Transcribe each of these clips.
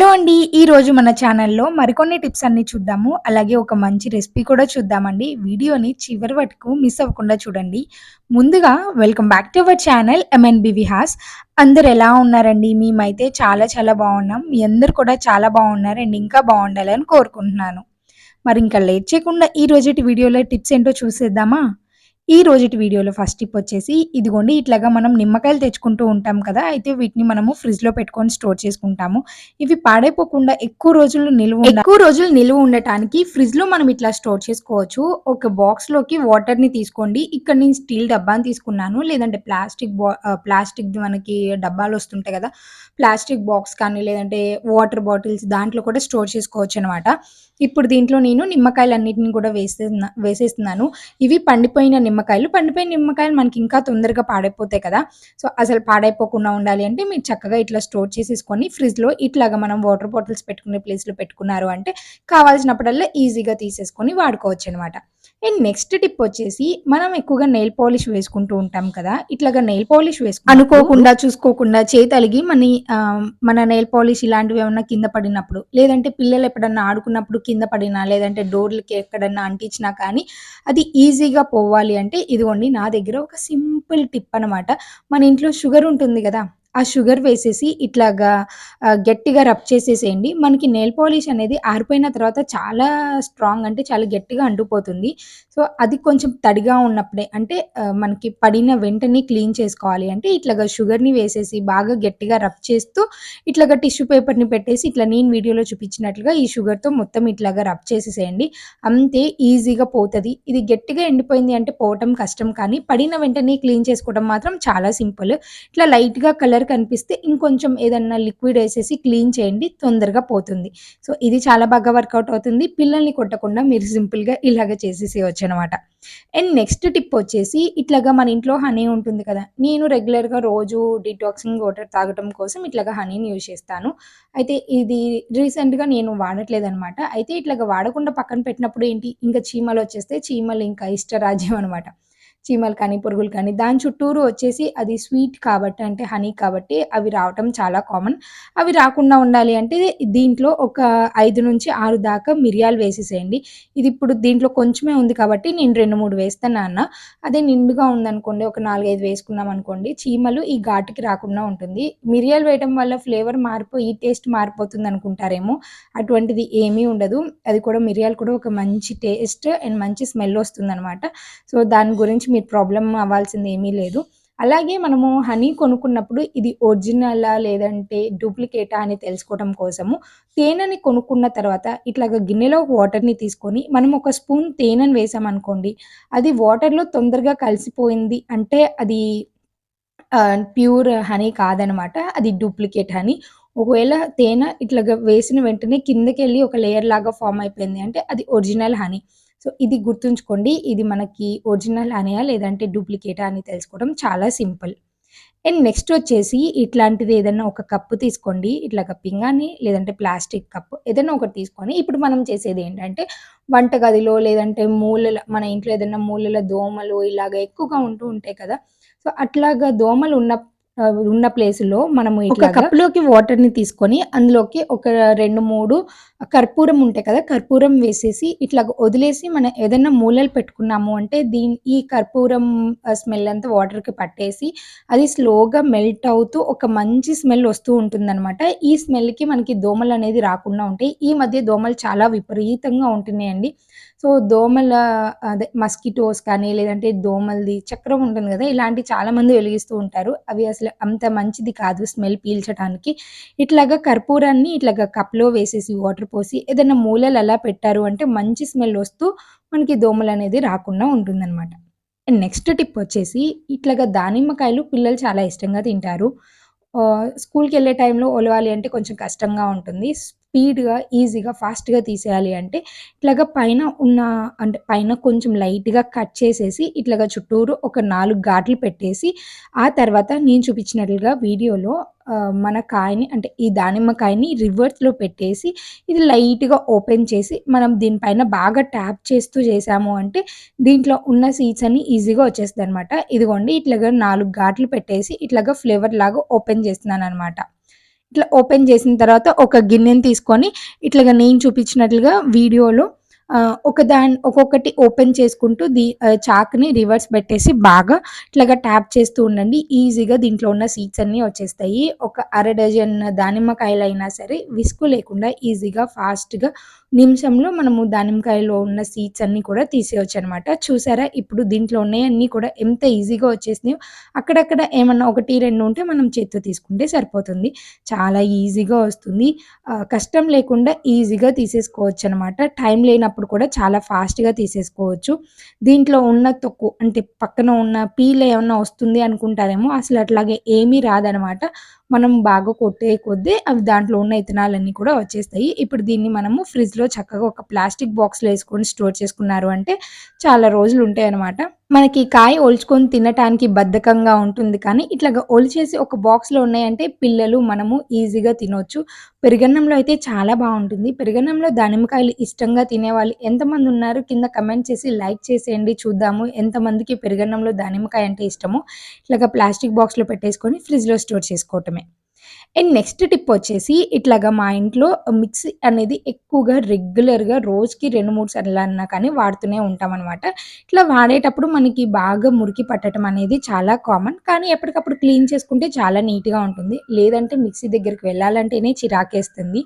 Hello అండి. ఈరోజు మన ఛానల్‌లో మరికొన్ని టిప్స్ అన్ని చూద్దాము. అలాగే ఒక మంచి రెసిపీ కూడా చూద్దామండి. వీడియోని చివరి వరకు మిస్ అవ్వకుండా చూడండి. ముందుగా welcome back to our channel MNB Vihas. అందరు ఎలా ఉన్నారండి? మేమైతే చాలా చాలా బాగున్నాం. మీ అందరు కూడా చాలా బాగున్నారండి ఇంకా బాగుండాలని కోరుకుంటున్నాను. మరి ఇంకా లేట్ చేయకుండా ఈ రోజుటి వీడియోలో టిప్స్ ఏంటో చూసేద్దామా? ఈ రోజుటి వీడియోలో ఫస్ట్ టిప్ వచ్చేసి ఇదిగోండి ఇట్లాగా మనం నిమ్మకాయలు తెచ్చుకుంటూ ఉంటాం కదా! అయితే వీటిని మనము ఫ్రిడ్జ్‌లో పెట్టుకొని స్టోర్ చేసుకుంటాము. ఇవి పాడైపోకుండా ఎక్కువ రోజులు నిలువ ఎక్కువ రోజులు నిలువ ఉండటానికి ఫ్రిడ్జ్‌లో మనం ఇట్లా స్టోర్ చేసుకోవచ్చు. ఒక బాక్స్‌లోకి వాటర్‌ని తీసుకోండి. ఇక్కడ నేను స్టీల్ డబ్బాని తీసుకున్నాను. లేదంటే ప్లాస్టిక్ బా మనకి డబ్బాలు వస్తుంటాయి కదా! ప్లాస్టిక్ బాక్స్ కానీ లేదంటే వాటర్ బాటిల్స్ దాంట్లో కూడా స్టోర్ చేసుకోవచ్చు అనమాట ఇప్పుడు దీంట్లో నేను నిమ్మకాయలు అన్నిటిని కూడా వేసే వేసేస్తున్నాను. ఇవి పండిపోయిన నిమ్మకాయలు. పండిపోయిన నిమ్మకాయలు మనకి ఇంకా తొందరగా పాడైపోతాయి కదా! సో, అసలు పాడైపోకుండా ఉండాలి అంటే మీరు చక్కగా ఇట్లా స్టోర్ చేసేసుకొని ఫ్రిడ్జ్‌లో ఇట్లాగా మనం వాటర్ బాటిల్స్ పెట్టుకునే ప్లేస్‌లో పెట్టుకున్నారు అంటే కావాల్సినప్పుడల్లా ఈజీగా తీసేసుకొని వాడుకోవచ్చు అనమాట అండ్ నెక్స్ట్ టిప్ వచ్చేసి మనం ఎక్కువగా నెయిల్ పాలిష్ వేసుకుంటూ ఉంటాం కదా! ఇట్లాగా నెయిల్ పాలిష్ వేసుకు అనుకోకుండా, చూసుకోకుండా చేతలిగి మన మన నెయిల్ పాలిష్ ఇలాంటివి ఏమన్నా కింద పడినప్పుడు, లేదంటే పిల్లలు ఎప్పుడన్నా ఆడుకున్నప్పుడు కింద పడినా, లేదంటే డోర్‌లకి ఎక్కడన్నా అంటించినా కానీ అది ఈజీగా పోవాలి అంటే ఇదిగోండి నా దగ్గర ఒక సింపుల్ టిప్ అనమాట. మన ఇంట్లో షుగర్ ఉంటుంది కదా ఆ షుగర్ వేసేసి ఇట్లాగా గట్టిగా రబ్ చేసేసేయండి. మనకి నెయిల్ పాలిష్ అనేది ఆరిపోయిన తర్వాత చాలా స్ట్రాంగ్ అంటే చాలా గట్టిగా అంటుపోతుంది సో, అది కొంచెం తడిగా ఉన్నప్పుడే అంటే మనకి పడిన వెంటనే క్లీన్ చేసుకోవాలి అంటే ఇట్లాగా షుగర్‌ని వేసేసి బాగా గట్టిగా రబ్ చేస్తూ ఇట్లాగా టిష్యూ పేపర్‌ని పెట్టేసి ఇట్లా నేను వీడియోలో చూపించినట్లుగా ఈ షుగర్‌తో మొత్తం ఇట్లాగా రబ్ చేసేసేయండి. అంతే ఈజీగా పోతుంది ఇది గట్టిగా ఎండిపోయింది అంటే పోవటం కష్టం కానీ పడిన వెంటనే క్లీన్ చేసుకోవడం మాత్రం చాలా సింపుల్. ఇట్లా లైట్‌గా కలర్ కనిపిస్తే ఇంకొంచెం ఏదన్నా లిక్విడ్ వేసేసి క్లీన్ చేయండి. తొందరగా పోతుంది. సో, ఇది చాలా బాగా వర్కౌట్ అవుతుంది. పిల్లల్ని కొట్టకుండా మీరు సింపుల్‌గా ఇలాగ చేసేసేయొచ్చనమాట. అండ్ నెక్స్ట్ టిప్ వచ్చేసి ఇట్లాగా మన ఇంట్లో హనీ ఉంటుంది కదా! నేను రెగ్యులర్‌గా రోజు డిటాక్సింగ్ వాటర్ తాగటం కోసం ఇట్లాగా హనీని యూజ్ చేస్తాను. అయితే ఇది రీసెంట్‌గా నేను వాడట్లేదనమాట. అయితే ఇట్లాగా వాడకుండా పక్కన పెట్టినప్పుడు ఏంటి ఇంకా చీమలు వచ్చేస్తే చీమలు ఇంకా ఇష్టరాజ్యం అనమాట. చీమలు కానీ, పురుగులు కానీ దాని చుట్టూరు వచ్చేసి అది స్వీట్ కాబట్టి అంటే హనీ కాబట్టి అవి రావటం చాలా కామన్. అవి రాకుండా ఉండాలి అంటే దీంట్లో ఒక 5-6 దాకా మిరియాలు వేసేసేయండి. ఇది ఇప్పుడు దీంట్లో కొంచెమే ఉంది కాబట్టి నేను రెండు మూడు వేస్తాను అన్న అదే నిండుగా ఉందనుకోండి ఒక నాలుగైదు వేసుకున్నాం అనుకోండి చీమలు ఈ ఘాటుకి రాకుండా ఉంటుంది. మిరియాలు వేయడం వల్ల ఫ్లేవర్ మారిపోయి టేస్ట్ మారిపోతుందనుకుంటారేమో అటువంటిది ఏమీ ఉండదు. అది కూడా మిరియాలు కూడా ఒక మంచి టేస్ట్ అండ్ మంచి స్మెల్ వస్తుందనమాట. సో, దాని గురించి మీరు ప్రాబ్లం అవ్వాల్సింది ఏమీ లేదు. అలాగే మనము హనీ కొనుక్కున్నప్పుడు ఇది ఒరిజినలా లేదంటే డూప్లికేటా అని తెలుసుకోవడం కోసము తేనెని కొనుక్కున్న తర్వాత ఇట్లాగ గిన్నెలో వాటర్‌ని తీసుకొని మనం ఒక స్పూన్ తేనెను వేసామనుకోండి అది వాటర్‌లో తొందరగా కలిసిపోయింది అంటే అది ప్యూర్ హనీ కాదనమాట. అది డూప్లికేట్ హనీ. ఒకవేళ తేనె ఇట్లా వేసిన వెంటనే కిందకి వెళ్ళి ఒక లేయర్ లాగా ఫామ్ అయిపోయింది అంటే అది ఒరిజినల్ హనీ. సో, ఇది గుర్తుంచుకోండి. ఇది మనకి ఒరిజినల్ హనీయా లేదంటే డూప్లికేటా అని తెలుసుకోవడం చాలా సింపుల్. అండ్ నెక్స్ట్ వచ్చేసి ఇట్లాంటిది ఏదన్నా ఒక కప్పు తీసుకోండి. ఇట్లాగా పింగాణీ లేదంటే ప్లాస్టిక్ కప్ ఏదైనా ఒకటి తీసుకొని ఇప్పుడు మనం చేసేది ఏంటంటే వంటగదిలో లేదంటే మూలల మన ఇంట్లో ఏదైనా మూలల దోమలు ఇలాగ ఎక్కువగా ఉంటూ ఉంటాయి కదా! సో, అట్లాగా దోమలు ఉన్న ఉన్న ప్లేస్‌లో మనము ఒక కప్‌లోకి వాటర్‌ని తీసుకొని అందులోకి ఒక 2, 3 కర్పూరం ఉంటాయి కదా! కర్పూరం వేసేసి ఇట్లా వదిలేసి మనం ఏదైనా మూలలు పెట్టుకున్నాము అంటే దీని ఈ కర్పూరం స్మెల్ అంతా వాటర్‌కి పట్టేసి అది స్లోగా మెల్ట్ అవుతూ ఒక మంచి స్మెల్ వస్తూ ఉంటుందన్నమాట ఈ స్మెల్‌కి మనకి దోమలు అనేది రాకుండా ఉంటాయి. ఈ మధ్య దోమలు చాలా విపరీతంగా ఉంటున్నాయండి. సో, దోమల అదే మస్కిటోస్ కానీ లేదంటే దోమలది చక్రం ఉంటుంది కదా ఇలాంటి చాలామంది వెలిగిస్తూ ఉంటారు. అవి అసలు అంత మంచిది కాదు స్మెల్ పీల్చటానికి. ఇట్లాగా కర్పూరాన్ని ఇట్లాగా కప్‌లో వేసేసి వాటర్ పోసి ఏదైనా మూలలు అలా పెట్టారు అంటే మంచి స్మెల్ వస్తూ మనకి దోమలు అనేది రాకుండా ఉంటుందనమాట. అండ్ నెక్స్ట్ టిప్ వచ్చేసి ఇట్లాగా దానిమ్మకాయలు పిల్లలు చాలా ఇష్టంగా తింటారు. స్కూల్కి వెళ్ళే టైంలో ఒలవాలి అంటే కొంచెం కష్టంగా ఉంటుంది. స్పీడ్‌గా, ఈజీగా, ఫాస్ట్‌గా తీసేయాలి అంటే ఇట్లాగా పైన ఉన్న అంటే పైన కొంచెం లైట్‌గా కట్ చేసేసి ఇట్లాగా చుట్టూరు ఒక నాలుగు ఘాట్లు పెట్టేసి ఆ తర్వాత నేను చూపించినట్లుగా వీడియోలో మన కాయని అంటే ఈ దానిమ్మకాయని రివర్స్‌లో పెట్టేసి ఇది లైట్‌గా ఓపెన్ చేసి మనం దీనిపైన బాగా ట్యాప్ చేస్తూ చేసాము అంటే దీంట్లో ఉన్న సీడ్స్ అన్ని ఈజీగా వచ్చేస్తదనమాట. ఇదిగోండి ఇట్లాగా నాలుగు ఘాట్లు పెట్టేసి ఇట్లాగా ఫ్లేవర్ లాగా ఓపెన్ చేస్తున్నాను అనమాట ఇట్లా ఓపెన్ చేసిన తర్వాత ఒక గిన్నెని తీసుకొని ఇట్లాగా నేను చూపించినట్లుగా వీడియోలో ఒక దాని ఒక్కొక్కటి ఓపెన్ చేసుకుంటూ దీ చాక్ని రివర్స్ పెట్టేసి బాగా ఇట్లాగా ట్యాప్ చేస్తూ ఉండండి. ఈజీగా దీంట్లో ఉన్న సీడ్స్ అన్నీ వచ్చేస్తాయి. ఒక అర డజన్ దానిమ్మకాయలు అయినా సరే విసుగు లేకుండా ఈజీగా ఫాస్ట్గా నిమిషంలో మనము దానిమ్మకాయలో ఉన్న సీడ్స్ అన్నీ కూడా తీసేయచ్చు అనమాట చూసారా? ఇప్పుడు దీంట్లో ఉన్నాయన్నీ కూడా ఎంత ఈజీగా వచ్చేసినాయో. అక్కడక్కడ ఏమన్నా ఒకటి రెండు ఉంటే మనం చేత్తో తీసుకుంటే సరిపోతుంది. చాలా ఈజీగా వస్తుంది. కష్టం లేకుండా ఈజీగా తీసేసుకోవచ్చు అనమాట టైం లేనప్పుడు కూడా చాలా ఫాస్ట్గా తీసేసుకోవచ్చు. దీంట్లో ఉన్న తొక్కు అంటే పక్కన ఉన్న పీల్ ఏమన్నా వస్తుంది అనుకుంటారేమో అసలు అట్లాగే ఏమీ రాదనమాట. మనం బాగా కొట్టే కొద్దీ అవి దాంట్లో ఉన్న ఇథనాలన్నీ కూడా వచ్చేస్తాయి. ఇప్పుడు దీన్ని మనము ఫ్రిడ్జ్లో చక్కగా ఒక ప్లాస్టిక్ బాక్స్లో వేసుకొని స్టోర్ చేసుకున్నారు అంటే చాలా రోజులు ఉంటాయి అన్నమాట మనకి కాయ ఒలుచుకొని తినటానికి బద్ధకంగా ఉంటుంది కానీ ఇట్లా ఒలిచేసి ఒక బాక్స్లో ఉన్నాయంటే పిల్లలు మనము ఈజీగా తినొచ్చు. పెరుగన్నంలో అయితే చాలా బాగుంటుంది. పెరుగన్నంలో దానిమ్మకాయలు ఇష్టంగా తినేవాళ్ళు ఎంతమంది ఉన్నారు? కింద కమెంట్ చేసి లైక్ చేసేయండి. చూద్దాము ఎంతమందికి పెరుగన్నంలో దానిమ్మకాయ అంటే ఇష్టమో. ఇట్లాగా ప్లాస్టిక్ బాక్స్లో పెట్టేసుకొని ఫ్రిడ్జ్లో స్టోర్ చేసుకోవటమే. అండ్ నెక్స్ట్ టిప్ వచ్చేసి ఇట్లాగా మా ఇంట్లో మిక్సీ అనేది ఎక్కువగా రెగ్యులర్గా రోజుకి రెండు మూడు సార్లు అన్నా కానీ వాడుతూనే ఉంటాం అనమాట ఇట్లా వాడేటప్పుడు మనకి బాగా మురికి పట్టడం అనేది చాలా కామన్. కానీ ఎప్పటికప్పుడు క్లీన్ చేసుకుంటే చాలా నీట్గా ఉంటుంది. లేదంటే మిక్సీ దగ్గరికి వెళ్ళాలంటేనే చిరాకేస్తుంది.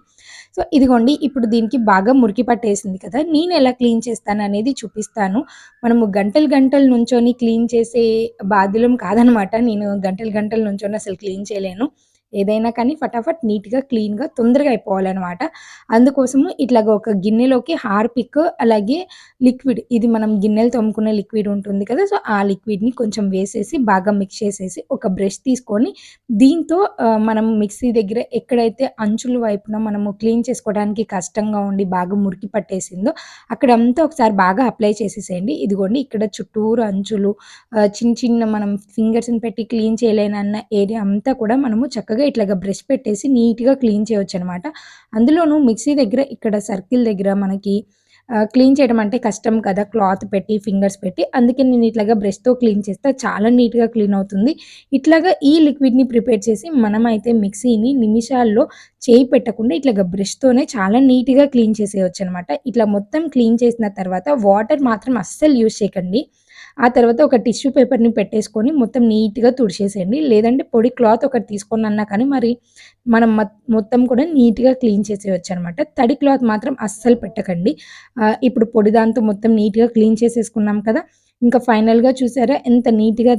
సో ఇదిగోండి ఇప్పుడు దీనికి బాగా మురికి పట్టేసింది కదా నేను ఎలా క్లీన్ చేస్తాను అనేది చూపిస్తాను. మనము గంటలు గంటలు నుంచొని క్లీన్ చేసే బాధ్యులం కాదనమాట నేను గంటలు గంటల నుంచొని అసలు క్లీన్ చేయలేను. ఏదైనా కానీ ఫటాఫట్ నీట్గా క్లీన్గా తొందరగా అయిపోవాలన్నమాట. అందుకోసము ఇట్లాగ ఒక గిన్నెలోకి హార్పిక్ అలాగే లిక్విడ్ ఇది మనం గిన్నెలు తోముకునే లిక్విడ్ ఉంటుంది కదా సో ఆ లిక్విడ్ని కొంచెం వేసేసి బాగా మిక్స్ చేసేసి ఒక బ్రష్ తీసుకొని దీంతో మనం మిక్సీ దగ్గర ఎక్కడైతే అంచుల వైపున మనము క్లీన్ చేసుకోవడానికి కష్టంగా ఉండి బాగా మురికి పట్టేసిందో అక్కడంతా ఒకసారి బాగా అప్లై చేసేసేయండి. ఇదిగోండి ఇక్కడ చుట్టూరు అంచులు చిన్న చిన్న మనం ఫింగర్స్ని పెట్టి క్లీన్ చేయలేనన్న ఏరియా అంతా కూడా మనము చక్కగా ఇట్లాగా బ్రష్ పెట్టేసి నీట్గా క్లీన్ చేయవచ్చు అనమాట అందులోనూ మిక్సీ దగ్గర ఇక్కడ సర్కిల్ దగ్గర మనకి క్లీన్ చేయడం అంటే కష్టం కదా క్లాత్ పెట్టి ఫింగర్స్ పెట్టి. అందుకే నేను ఇట్లాగా బ్రష్తో క్లీన్ చేస్తే చాలా నీట్గా క్లీన్ అవుతుంది. ఇట్లాగా ఈ లిక్విడ్ని ప్రిపేర్ చేసి మనమైతే మిక్సీని నిమిషాల్లో చేయి పెట్టకుండా ఇట్లాగా బ్రష్తోనే చాలా నీట్గా క్లీన్ చేసేయచ్చు అనమాట ఇట్లా మొత్తం క్లీన్ చేసిన తర్వాత వాటర్ మాత్రం అస్సలు యూజ్ చేయకండి. ఆ తర్వాత ఒక టిష్యూ పేపర్ని పెట్టేసుకొని మొత్తం నీట్గా తుడిచేసేయండి. లేదంటే పొడి క్లాత్ ఒకటి తీసుకొని అన్నా కానీ మరి మనం మొత్తం కూడా నీట్గా క్లీన్ చేసేయచ్చు అనమాట తడి క్లాత్ మాత్రం అస్సలు పెట్టకండి. ఇప్పుడు పొడి దాంతో మొత్తం నీట్గా క్లీన్ చేసేసుకున్నాం కదా ఇంకా ఫైనల్గా చూసారా ఎంత నీట్గా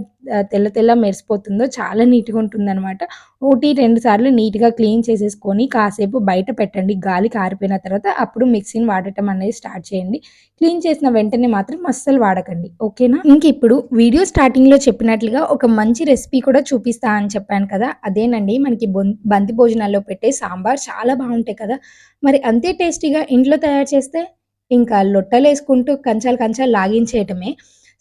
తెల్ల తెల్ల మెరిసిపోతుందో చాలా నీట్గా ఉంటుందన్నమాట. ఒకటి రెండు సార్లు నీట్గా క్లీన్ చేసేసుకొని కాసేపు బయట పెట్టండి. గాలి కారిపోయిన తర్వాత అప్పుడు మిక్సీని వాడటం అనేది స్టార్ట్ చేయండి. క్లీన్ చేసిన వెంటనే మాత్రం అస్సలు వాడకండి. ఓకేనా? ఇంక ఇప్పుడు వీడియో స్టార్టింగ్లో చెప్పినట్లుగా ఒక మంచి రెసిపీ కూడా చూపిస్తా అని చెప్పాను కదా. అదేనండి మనకి బంతి భోజనాల్లో పెట్టే సాంబార్ చాలా బాగుంటాయి కదా. మరి అంతే టేస్టీగా ఇంట్లో తయారు చేస్తే ఇంకా లొట్టలు వేసుకుంటూ కంచాలు కంచాలు లాగించేయటమే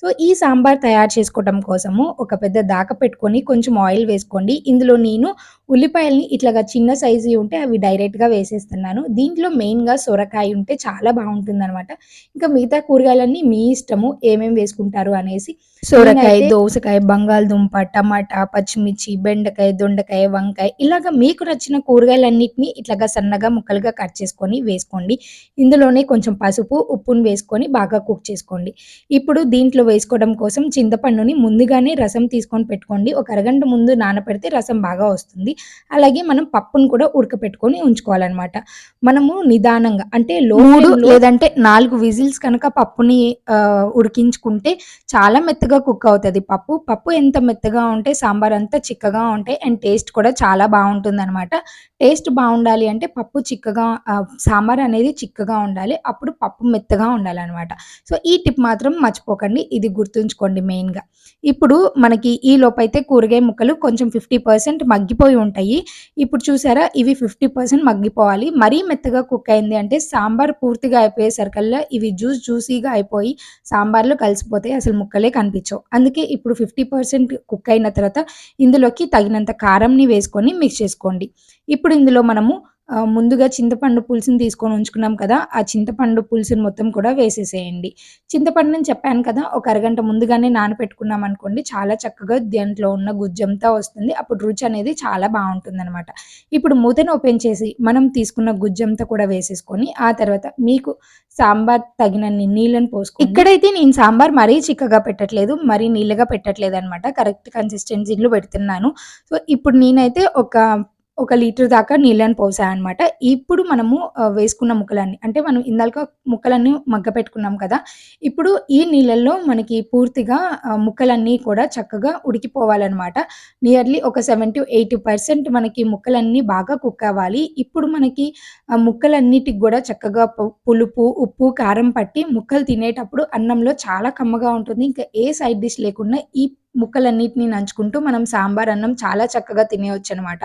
సో ఈ సాంబార్ తయారు చేసుకోవడం కోసము ఒక పెద్ద దాక పెట్టుకొని కొంచెం ఆయిల్ వేసుకోండి. ఇందులో నేను ఉల్లిపాయల్ని ఇట్లాగా చిన్న సైజు ఉంటే అవి డైరెక్ట్గా వేసేస్తున్నాను. దీంట్లో మెయిన్గా సొరకాయ ఉంటే చాలా బాగుంటుంది అనమాట ఇంకా మిగతా కూరగాయలన్నీ మీ ఇష్టము ఏమేమి వేసుకుంటారు అనేసి సొరకాయ దోసకాయ బంగాళదుంప టమాటా పచ్చిమిర్చి బెండకాయ దొండకాయ వంకాయ ఇలాగ మీకు నచ్చిన కూరగాయలన్నిటిని ఇట్లాగా సన్నగా ముక్కలుగా కట్ చేసుకొని వేసుకోండి. ఇందులోనే కొంచెం పసుపు ఉప్పును వేసుకొని బాగా కుక్ చేసుకోండి. ఇప్పుడు దీంట్లో వేసుకోవడం కోసం చింతపండుని ముందుగానే రసం తీసుకొని పెట్టుకోండి. ఒక అరగంట ముందు నానపెడితే రసం బాగా వస్తుంది. అలాగే మనం పప్పును కూడా ఉడకపెట్టుకొని ఉంచుకోవాలన్నమాట. మనము నిదానంగా అంటే లోడు లేదంటే నాలుగు విజిల్స్ కనుక పప్పుని ఉడికించుకుంటే చాలా మెత్తగా కుక్ అవుతుంది పప్పు. పప్పు ఎంత మెత్తగా ఉంటే సాంబార్ అంతా చిక్కగా ఉంటాయి అండ్ టేస్ట్ కూడా చాలా బాగుంటుంది అనమాట టేస్ట్ బాగుండాలి అంటే పప్పు చిక్కగా సాంబార్ అనేది చిక్కగా ఉండాలి. అప్పుడు పప్పు మెత్తగా ఉండాలన్నమాట. సో ఈ టిప్ మాత్రం మర్చిపోకండి. ఇది గుర్తుంచుకోండి మెయిన్గా. ఇప్పుడు మనకి ఈ లోపైతే కూరగాయ ముక్కలు కొంచెం ఫిఫ్టీ పర్సెంట్ మగ్గిపోయి ఉంటాయి. ఇప్పుడు చూసారా ఇవి ఫిఫ్టీ పర్సెంట్ మగ్గిపోవాలి. మరీ మెత్తగా కుక్ అయింది అంటే సాంబార్ పూర్తిగా అయిపోయేసరికల్లా ఇవి జ్యూస్ జ్యూసీగా అయిపోయి సాంబార్లో కలిసిపోతాయి అసలు ముక్కలే కనిపించవు. అందుకే ఇప్పుడు ఫిఫ్టీ పర్సెంట్ కుక్ అయిన తర్వాత ఇందులోకి తగినంత కారంని వేసుకొని మిక్స్ చేసుకోండి. ఇప్పుడు ఇందులో మనము ముందుగా చింతపండు పులుసుని తీసుకొని ఉంచుకున్నాం కదా! ఆ చింతపండు పులుసుని మొత్తం కూడా వేసేసేయండి. చింతపండుని చెప్పాను కదా! ఒక అరగంట ముందుగానే నానపెట్టుకున్నాం అనుకోండి చాలా చక్కగా దాంట్లో ఉన్న గుజ్జంతా వస్తుంది. అప్పుడు రుచి అనేది చాలా బావుంటుందనమాట. ఇప్పుడు మూతను ఓపెన్ చేసి మనం తీసుకున్న గుజ్జంతా కూడా వేసేసుకొని, ఆ తర్వాత మీకు సాంబార్ తగినన్ని నీళ్ళని పోసుకోండి. ఇక్కడైతే నేను సాంబార్ మరీ చిక్కగా పెట్టట్లేదు. మరీ నీళ్ళగా పెట్టట్లేదనమాట. కరెక్ట్ కన్సిస్టెన్సీలో పెడుతున్నాను. సో, ఇప్పుడు నేనైతే ఒక ఒక లీటర్ దాకా నీళ్ళని పోసా ఇప్పుడు మనము వేసుకున్న ముక్కలన్నీ అంటే మనం ఇందాక ముక్కలన్నీ మగ్గ పెట్టుకున్నాం కదా! ఇప్పుడు ఈ నీళ్ళల్లో మనకి పూర్తిగా ముక్కలన్నీ కూడా చక్కగా ఉడికిపోవాలన్నమాట నియర్లీ ఒక 70-80% మనకి ముక్కలన్నీ బాగా కుక్ అవ్వాలి. ఇప్పుడు మనకి ముక్కలన్నిటికి కూడా చక్కగా పులుపు, ఉప్పు, కారం పట్టి ముక్కలు తినేటప్పుడు అన్నంలో చాలా కమ్మగా ఉంటుంది. ఇంకా ఏ సైడ్ డిష్ లేకుండా ఈ ముక్కలన్నిటిని నంచుకుంటూ మనం సాంబార్ అన్నం చాలా చక్కగా తినేయొచ్చనమాట.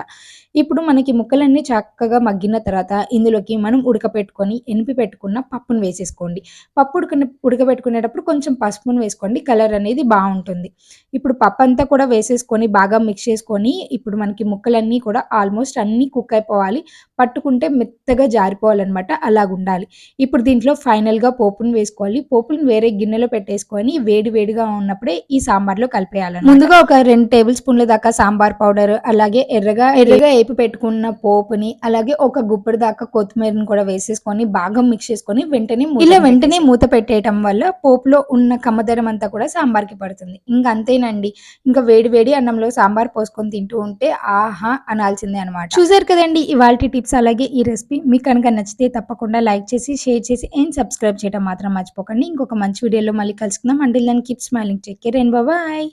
ఇప్పుడు మనకి ముక్కలన్నీ చక్కగా మగ్గిన తర్వాత ఇందులోకి మనం ఉడకపెట్టుకొని, ఎనిపి పెట్టుకున్న పప్పును వేసేసుకోండి. పప్పు ఉడకన ఉడకబెట్టుకునేటప్పుడు కొంచెం పసుపును వేసుకోండి. కలర్ అనేది బాగుంటుంది ఇప్పుడు పప్పు అంతా కూడా వేసేసుకొని బాగా మిక్స్ చేసుకొని, ఇప్పుడు మనకి ముక్కలన్నీ కూడా ఆల్మోస్ట్ అన్నీ కుక్ అయిపోవాలి. పట్టుకుంటే మెత్తగా జారిపోవాలన్నమాట అలాగుండాలి. ఇప్పుడు దీంట్లో ఫైనల్‌గా పోపును వేసుకోవాలి. పోపును వేరే గిన్నెలో పెట్టేసుకొని వేడి వేడిగా ఉన్నప్పుడే ఈ సాంబార్‌లో కలిపే కలిపేయాలనమాట. ముందుగా ఒక 2 టేబుల్ స్పూన్ల దాకా సాంబార్ పౌడర్, అలాగే ఎర్రగా ఎర్రగా ఏపి పెట్టుకున్న పోపుని, అలాగే ఒక గుప్పెడు దాకా కొత్తిమీరని కూడా వేసేసుకొని బాగా మిక్స్ చేసుకొని వెంటనే ఇలా వెంటనే మూత పెట్టేయటం వల్ల పోపులో ఉన్న కమ్మదనం అంతా కూడా సాంబార్‌కి పడుతుంది. ఇంక అంతేనండి. ఇంకా వేడి వేడి అన్నంలో సాంబార్ పోసుకొని తింటూ ఉంటే ఆహా! అనాల్సిందే అనమాట. చూసారు కదండీ ఇవాల్టి టిప్స్ అలాగే ఈ రెసిపీ. మీకు కనుక నచ్చితే తప్పకుండా లైక్ చేసి, షేర్ చేసి అండ్ సబ్స్క్రైబ్ చేయడం మాత్రం మర్చిపోకండి. ఇంకొక మంచి వీడియోలో మళ్ళీ కలుసుకుందాం. Until then keep smiling. Take care and bye bye.